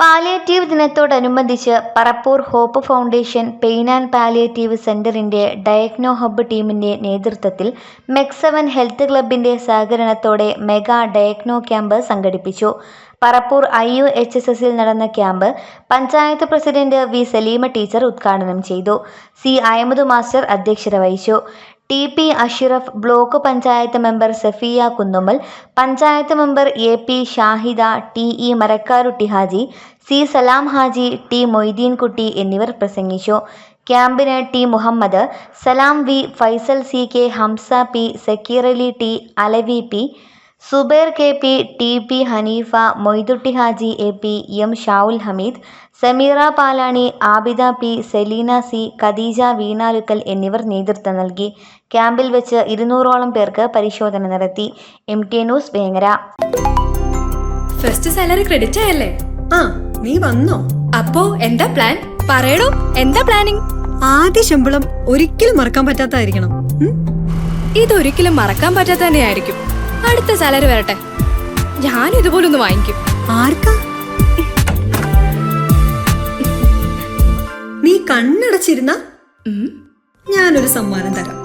Palliative ദിനത്തോടനുബന്ധിച്ച് Parappur hope foundation pain and palliative സെന്ററിന്റെ ഡയഗ്നോ hub ടീമിന്റെ നേതൃത്വത്തിൽ മെക്സവൻ ഹെൽത്ത് ക്ലബിന്റെ സഹകരണത്തോടെ മെഗാ ഡയഗ്നോ ക്യാമ്പ് സംഘടിപ്പിച്ചു. Parappur I U H S എസിൽ നടന്ന camp panchayat president V Saleema teacher ഉദ്ഘാടനം ചെയ്തു. സി അഹമ്മദ് മാസ്റ്റർ അധ്യക്ഷത വഹിച്ചു. T P Ashraf block panchayat member Safiya Kunnummal panchayat member A P Shahida T E Marakkarutty Haji C Salam Haji T Moideenkutty എന്നിവർ പ്രസംഗിച്ചു. ക്യാമ്പിന് T Muhammed Salam V Faisal C K Hamsa P Sakkeerali T Alavi P Subair K P T P Haneefa Moidutty Haji A P M Shavul Hameed Sameera Palani Abida P Selina C Khadeeja Veenalukkal എന്നിവർ നേതൃത്വം നൽകി. ക്യാമ്പിൽ വെച്ച് ഇരുന്നൂറോളം പേർക്ക് പരിശോധന നടത്തി. M T news Vengara. First salary credit ആയല്ലേ? ആ നീ വന്നോ? അപ്പോ എന്താ പ്ലാൻ പറയണോ എന്താ പ്ലാനിങ് ആദ്യ ശമ്പളം ഒരിക്കലും മറക്കാൻ പറ്റാത്തായിരിക്കണം? ഇതൊരിക്കലും മറക്കാൻ പറ്റാത്ത തന്നെയായിരിക്കും അടുത്ത സാലറി വരട്ടെ. ഞാൻ ഇതുപോലൊന്ന് വാങ്ങിക്കും. ആർക്കാ? നീ കണ്ണടച്ചിരുന്ന. ഞാനൊരു സമ്മാനം തരാം.